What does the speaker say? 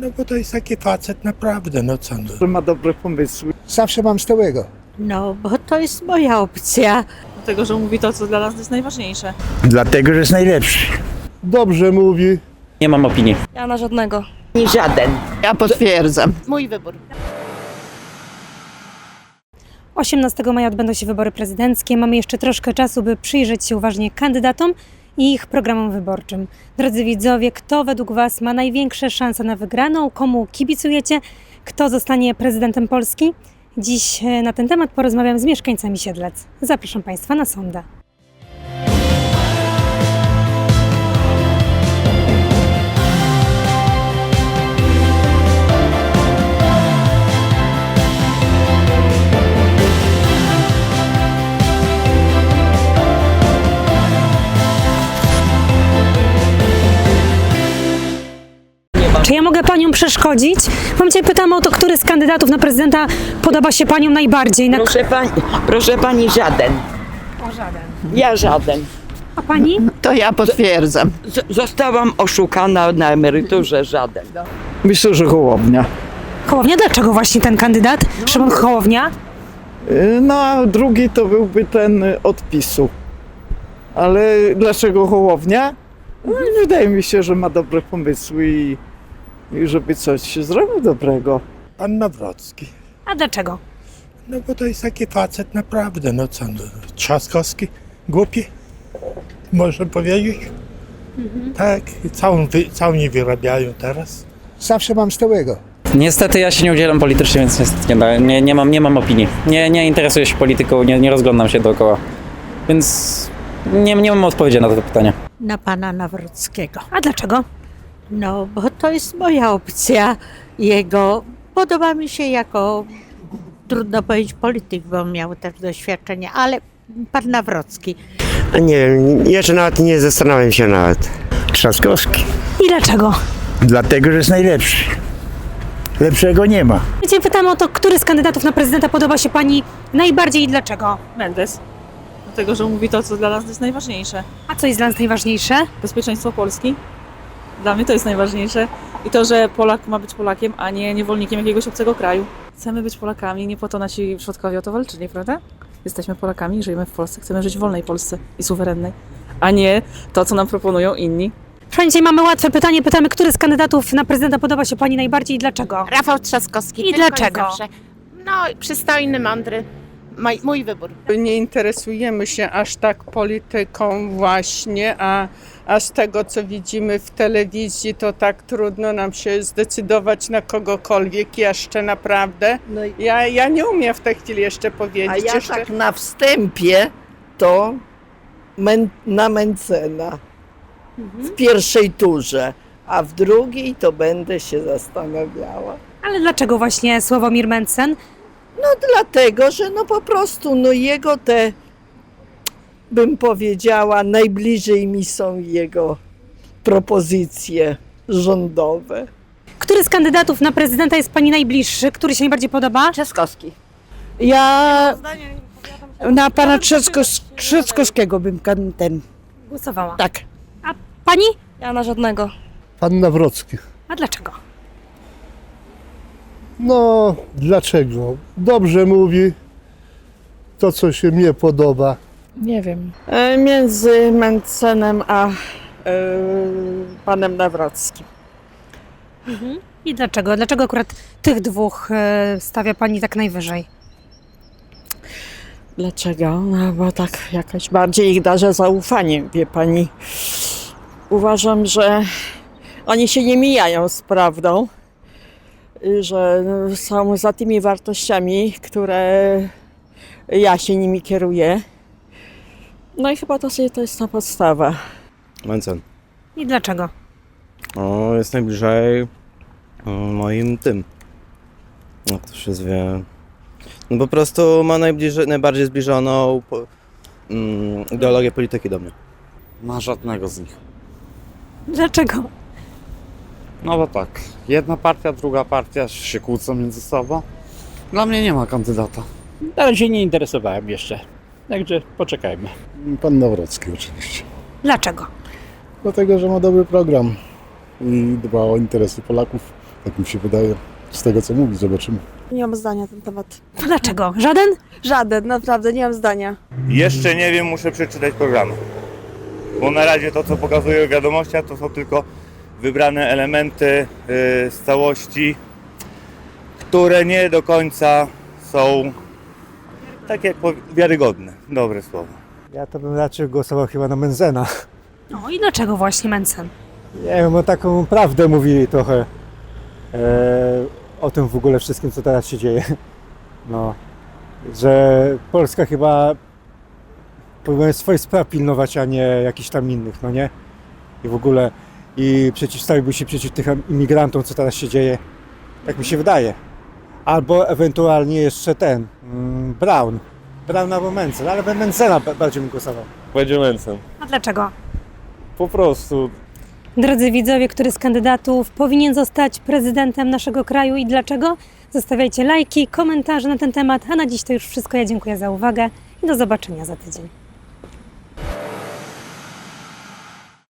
No bo to jest taki facet naprawdę, no co no. że ma dobre pomysły. Zawsze mam stałego. No, bo to jest moja opcja. Dlatego, że mówi to, co dla nas jest najważniejsze. Dlatego, że jest najlepszy. Dobrze mówi. Nie mam opinii. Ja na żadnego. Nie żaden. Ja potwierdzam. Mój wybór. 18 maja odbędą się wybory prezydenckie. Mamy jeszcze troszkę czasu, by przyjrzeć się uważnie kandydatom i ich programom wyborczym. Drodzy widzowie, kto według Was ma największe szanse na wygraną? Komu kibicujecie? Kto zostanie prezydentem Polski? Dziś e, na ten temat porozmawiam z mieszkańcami Siedlec. Zapraszam Państwa na sondę. Czy ja mogę Panią przeszkodzić? Mam Cię pytam o to, który z kandydatów na prezydenta podoba się Panią najbardziej. Na... Proszę pani, proszę pani, żaden. O żaden. Ja żaden. A Pani? To ja potwierdzam. Z- zostałam oszukana na emeryturze, żaden. Myślę, że Hołownia. Hołownia, dlaczego właśnie ten kandydat? Szymon Hołownia? Y, No a drugi to byłby ten odpisu. Ale dlaczego Hołownia? No, wydaje mi się, że ma dobre pomysły i, i żeby coś zrobił dobrego. Pan Nawrocki. A dlaczego? No bo to jest taki facet naprawdę, no co no. Trzaskowski, głupi, można powiedzieć. Tak, i całą, wy, całą nie wyrabiają teraz. Zawsze mam stałego. Niestety ja się nie udzielam politycznie, więc niestety nie, da- nie, nie, mam, nie mam opinii. Nie, nie interesuję się polityką, nie, nie rozglądam się dookoła. Więc nie, nie mam odpowiedzi na to pytanie. Na pana Nawrockiego. A dlaczego? No, bo to jest moja opcja. Jego podoba mi się jako, trudno powiedzieć polityk, bo miał też doświadczenie, ale pan Nawrocki. Nie wiem, jeszcze nawet nie zastanawiam się nawet. Trzaskowski. I dlaczego? Dlatego, że jest najlepszy. Lepszego nie ma. Ja Cię pytam o to, który z kandydatów na prezydenta podoba się Pani najbardziej i dlaczego? Mendes. Dlatego, że mówi to, co dla nas jest najważniejsze. A co jest dla nas najważniejsze? Bezpieczeństwo Polski. Dla mnie to jest najważniejsze. I to, że Polak ma być Polakiem, a nie niewolnikiem jakiegoś obcego kraju. Chcemy być Polakami, nie po to nasi przodkowie o to walczyli, prawda? Jesteśmy Polakami, żyjemy w Polsce, chcemy żyć w wolnej Polsce i suwerennej, a nie to, co nam proponują inni. Dzisiaj mamy łatwe pytanie. Pytamy, który z kandydatów na prezydenta podoba się Pani najbardziej i dlaczego? Rafał Trzaskowski. I tylko dlaczego? zawsze. No, przystojny, mądry. Mój wybór. Nie interesujemy się aż tak polityką właśnie, a, a z tego co widzimy w telewizji, to tak trudno nam się zdecydować na kogokolwiek jeszcze naprawdę. No i, Ja, ja nie umiem w tej chwili jeszcze powiedzieć. a ja jeszcze... tak na wstępie to men, na Mencena w pierwszej turze, a w drugiej to będę się zastanawiała. Ale dlaczego właśnie Sławomir Mencen? No dlatego, że no po prostu no jego te, bym powiedziała, najbliżej mi są jego propozycje rządowe. Który z kandydatów na prezydenta jest Pani najbliższy? Który się najbardziej podoba? Trzaskowski. Ja na pana Trzaskos- Trzaskowskiego bym kan- ten. Głosowała. Tak. A Pani? Ja na żadnego. Pan Nawrocki. A dlaczego? No, dlaczego? Dobrze mówi. To, co się mnie podoba. Nie wiem. E, Między Mencenem a e, panem Nawrockim. I dlaczego? Dlaczego akurat tych dwóch e, stawia Pani tak najwyżej? Dlaczego? No bo tak jakoś bardziej ich darzę zaufaniem, wie pani. Uważam, że oni się nie mijają z prawdą, że są za tymi wartościami, które ja się nimi kieruję. No i chyba to, się- to jest ta podstawa. Mencen. I dlaczego? O, jest najbliżej moim tym. Jak to się zwie? No po prostu ma najbliżej, najbardziej zbliżoną po, mm, ideologię polityki do mnie. Ma żadnego z nich. Dlaczego? No bo tak, jedna partia, druga partia się kłócą między sobą. Dla mnie nie ma kandydata. Na razie nie interesowałem jeszcze. Także poczekajmy. Pan Nawrocki oczywiście. Dlaczego? Dlatego, że ma dobry program i dba o interesy Polaków Tak mi się wydaje. Z tego co mówi, zobaczymy. Nie mam zdania na ten temat. Dlaczego? Żaden? Żaden, naprawdę, nie mam zdania. Jeszcze nie wiem, muszę przeczytać programy. Bo na razie to, co pokazują w wiadomościach, to są tylko wybrane elementy yy, z całości, które nie do końca są tak jak wiarygodne. Dobre słowo. Ja to bym raczej głosował chyba na Menzena. No i dlaczego właśnie Mencen? Nie wiem, bo taką prawdę mówili trochę e, o tym w ogóle wszystkim, co teraz się dzieje. No, że Polska chyba powinna swoich spraw pilnować, a nie jakichś tam innych, no nie? I w ogóle i przeciwstawiłby się przeciw tych imigrantom, co teraz się dzieje. Tak mi się wydaje. Albo ewentualnie jeszcze ten, mm, Brown. Brown albo Mencen, ale bym Mencena ba- bardziej bym głosował. Będzie Mencen. A dlaczego? Po prostu Drodzy widzowie, który z kandydatów powinien zostać prezydentem naszego kraju i dlaczego? Zostawiajcie lajki, komentarze na ten temat. A na dziś to już wszystko. Ja dziękuję za uwagę i do zobaczenia za tydzień.